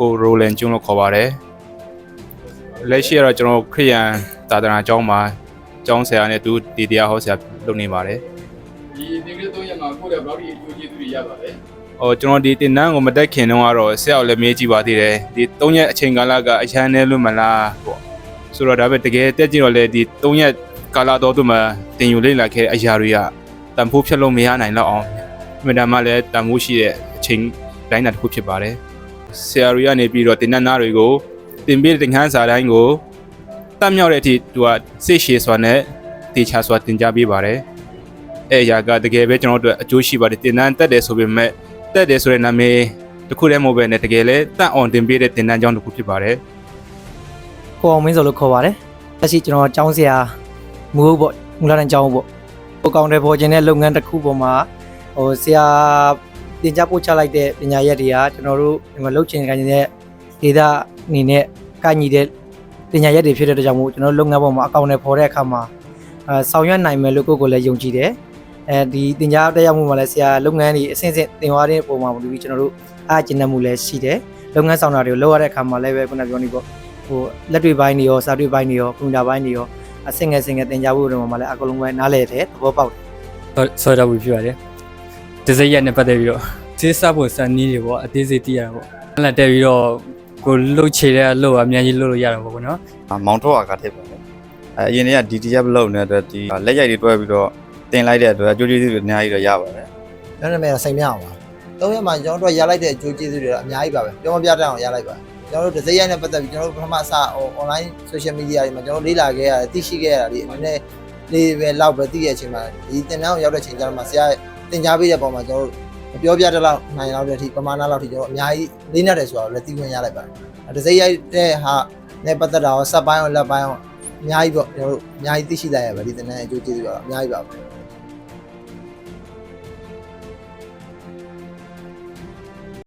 ကိုရိုလန်ကျွန်းလို့ခေါ်ပါတယ်လက်ရှိကတော့ကျွန်တော်ခရိယန်သာသနာကျောင်းမှာကျောင်းဆရာနဲ့သူဒီတရားဟောဆရာလုပ်နေပါတယ်ဒီသင်္ကေတ3ရက်မှာကိုယ့်ရဲ့ဘလောက်ဒီအကျိုးကျေးဇူးတွေရပါလဲဟိုကျွန်တော်ဒီတင်နန်းကိုမတက်ခင်တုန်းကတော့ဆရာကိုလည်းမေးကြည့်ပါသေးတယ်ဒီ3ရက်အချိန်ကာလကအရန်နဲ့လို့မလားပေါ့ဆိုတော့ဒါပဲတကယ်တက်ကြည့်တော့လေဒီ3ရက်ကာလတော့သူမှတင်ယူလေ့လာခဲ့တဲ့အရာတွေကတန်ဖိုးဖြတ်လို့မရနိုင်တော့အောင်မြတ်တမ်းမှလည်းတန်ဖိုးရှိတဲ့အချိန်တိုင်းတာတစ်ခုဖြစ်ပါတယ် ဆရာတွေကနေပြီးတော့တင်နန်းသားတွေကိုတင်ပေးတဲ့တင်ခန်းစာတိုင်းကိုတတ်မြောက်တဲ့အထိသူကစိတ်ရှည်စွာနဲ့တေချာစွာတင် जा ပေးပါတယ်အဲအရာကတကယ်ပဲကျွန်တော်တို့အတွက်အကျိုးရှိပါတယ်တင်နန်းတက်တယ်ဆိုပေမဲ့တက်တယ်ဆိုတဲ့နာမည်တစ်ခုတည်းမဟုတ်ပဲねတကယ်လဲတန့်အောင်တင်ပေးတဲ့တင်တန်းကြောင်းတစ်ခုဖြစ်ပါတယ်ကိုအောင်မင်းဆိုလို့ခေါ်ပါတယ်လက်ရှိကျွန်တော်ကျောင်းဆရာမူဟုတ်ပေါ့မူလာတန်းကျောင်းပေါ့ဟိုကောင်တယ်ပေါ်ခြင်းတဲ့လုပ်ငန်းတစ်ခုပေါ်မှာဟိုဆရာ တင် जा ပို့ချလိုက်တဲ့ပညာရက်တွေကကျွန်တော်တို့ဒီမှာလုပ်ချင်ကြတဲ့ဒေတာအနေနဲ့ကညီတဲ့ပညာရက်တွေဖြစ်တဲ့အတွက်ကြောင့်မို့ကျွန်တော်တို့လုပ်ငန်းပေါ်မှာအကောင့်နဲ့ပေါ်တဲ့အခါမှာအဲဆောင်ရွက်နိုင်မယ်လို့ကိုယ့်ကိုယ်လည်းယုံကြည်တယ်အဲဒီတင် जा တက်ရောက်မှုမှာလည်းဆရာလုပ်ငန်းတွေအဆင့်ဆင့်တင်သွားတဲ့ပုံမှာမူပြီးကျွန်တော်တို့အားကျဉ်းမှုလည်းရှိတယ်လုပ်ငန်းဆောင်တာတွေကိုလုပ်ရတဲ့အခါမှာလည်းပဲခုနပြောနေပေါ့ဟိုလက်တွေပိုင်းတွေရောစာတွေပိုင်းတွေရောကွန်ပျူတာပိုင်းတွေရောအဆင့်ငယ်ဆင့်ငယ်သင်ကြားဖို့တော့မှလည်းအကုန်လုံးပဲနားလည်တယ်သဘောပေါက်တယ်ဆော်တော့ဘူးဖြစ်ပါတယ် ဒီစိတ်ရက်နဲ့ပတ်သက်ပြီးတော့သေးစားဖို့စံနည်းတွေပေါ့အသေးစိတ်သိရတာပေါ့အဲ့လက်တက်ပြီးတော့ကိုလှုပ်ချေတဲ့အလုပ်အများကြီးလုပ်လို့ရတာပေါ့ကွနော်အာမောင်ထုတ်အာကထည့်ပါမယ်အဲအရင်တည်းက DTF လောက်နေတဲ့အတွက်ဒီလက်ရိုက်တွေတွဲပြီးတော့တင်လိုက်တဲ့အတွက်အကျိုးကျေးဇူးတွေအများကြီးတော့ရပါတယ်ကျွန်တော်နာမည်ကစိတ်မြအောင်ပါသုံးရက်မှာကျွန်တော်တို့ရလိုက်တဲ့အကျိုးကျေးဇူးတွေတော့အများကြီးပါပဲပြောမပြတတ်အောင်ရလိုက်ပါကျွန်တော်တို့ဒီဇိုင်းရိုက်နဲ့ပတ်သက်ပြီးကျွန်တော်တို့ပထမအစဟို online social media တွေမှာကျွန်တော်လေ့လာခဲ့ရတာသိရှိခဲ့ရတာဒီအနေနဲ့လေးပဲလောက်ပဲသိရတဲ့အချိန်မှာဒီတင်တန်းကိုရောက်တဲ့အချိန်ကျတော့မှဆရာ သင်ကြားပေးတဲ့ပုံမှာကျွန်တော်တို့မပြောပြတတ်လောက်နိုင်လောက်တဲ့အထိပမာဏလောက်ထိကျွန်တော်အများကြီးလေးနေတယ်ဆိုတော့လည်းသိခွင့်ရလိုက်ပါတယ်ဒီဇိုင်းရိုက်တဲ့ဟာနဲ့ပတ်သက်တာရောစက်ပိုင်းရောလက်ပိုင်းရောအများကြီးပေါ့ကျွန်တော်တို့အများကြီးသိရှိလိုက်ရပါဒီတင်တန်းအကျိုးကျေးဇူးကတော့အများကြီးပါပဲ